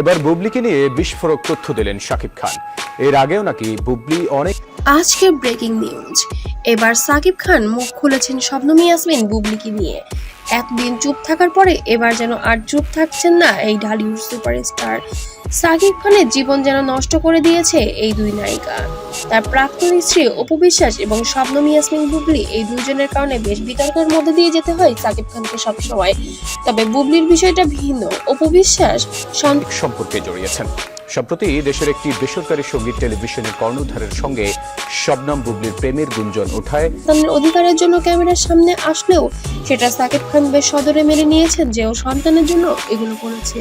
এবার বুবলিকে নিয়ে বিস্ফোরক তথ্য দিলেন শাকিব খান। এর আগেও নাকি বুবলি অনেক আজকে ব্রেকিং নিউজ এবার সাকিব খান মুখ খুলেছেন শবনম ইয়াসমিন বুবলিকে নিয়ে। এতদিন চুপ থাকার পরে এবার যেন আর চুপ থাকছেন না এই ঢালিউড সুপারস্টার। সাকিব খানের জীবন যেন নষ্ট করে দিয়েছে এই দুই নায়িকা। তার প্রাক্তন স্ত্রী অপু বিশ্বাস এবং শবনম ইয়াসমিন বুবলি এই দুজনের কারণে বেশ বিতর্কের মধ্যে দিয়ে যেতে হয় সাকিব খানকে সবসময়। তবে বুবলির বিষয়টা ভিন্ন। অপু বিশ্বাস সন্তান সম্পর্কে জড়িয়েছেন। সম্প্রতি দেশের একটি বেসরকারি সংগীত টেলিভিশনের কর্ণধারের সঙ্গে শবনম বুবলির প্রেমের গুঞ্জন ওঠায়। অধিকারের জন্য ক্যামেরার সামনে আসলেও সেটা সাকিব খান বেশ সদরে মেনে নিয়েছেন যে ও সন্তানের জন্য এগুলো করেছে।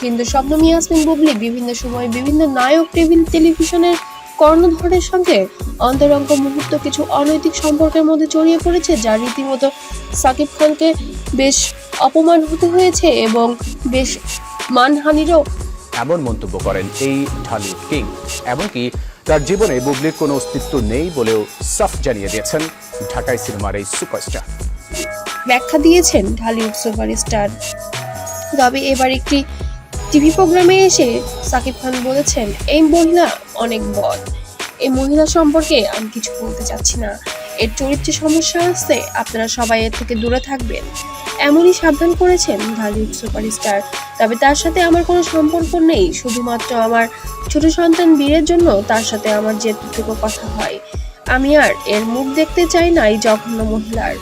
কিন্তু শবনম ইয়াসমিন বুবলি বিভিন্ন সময় বিভিন্ন নায়ক টেবিল টেলিভিশনের কর্ণধরের সঙ্গে অন্তরঙ্গ মুহূর্ত কিছু অনৈতিক সম্পর্কের মধ্যে জড়িয়ে পড়েছে যা রীতিমতো সাকিব খানকে বেশ অপমান হতে হয়েছে এবং বেশ মানহানিরও এমন মন্তব্য করেন এই ঢালিউড কিং। এমনকি তার জীবনে বুবলির কোনো অস্তিত্ব নেই বলেও সাফ জানিয়ে দিয়েছেন ঢাকাই সিনেমার এই সুপারস্টার। ব্যাখ্যা দিয়েছেন ঢালিউড সুপারস্টার তবে এবার একটি টিভি প্রোগ্রামে এসে সাকিব খান বলেছেন, এই মহিলা অনেক বদ এই মহিলা সম্পর্কে আমি কিছু বলতে চাচ্ছি না। এর চরিত্রে সমস্যা আসছে আপনারা সবাই এর থেকে দূরে থাকবেন। এমনই সাবধান করেছেন ঢালিউড সুপারস্টার তবে তার সাথে আমার কোনো সম্পর্ক নেই, শুধুমাত্র আমার ছোট সন্তান বীরের জন্য তার সাথে আমার যেটুকু কথা হয়। আমি আর এর মুখ দেখতে চাই না এই জঘন্য মহিলার।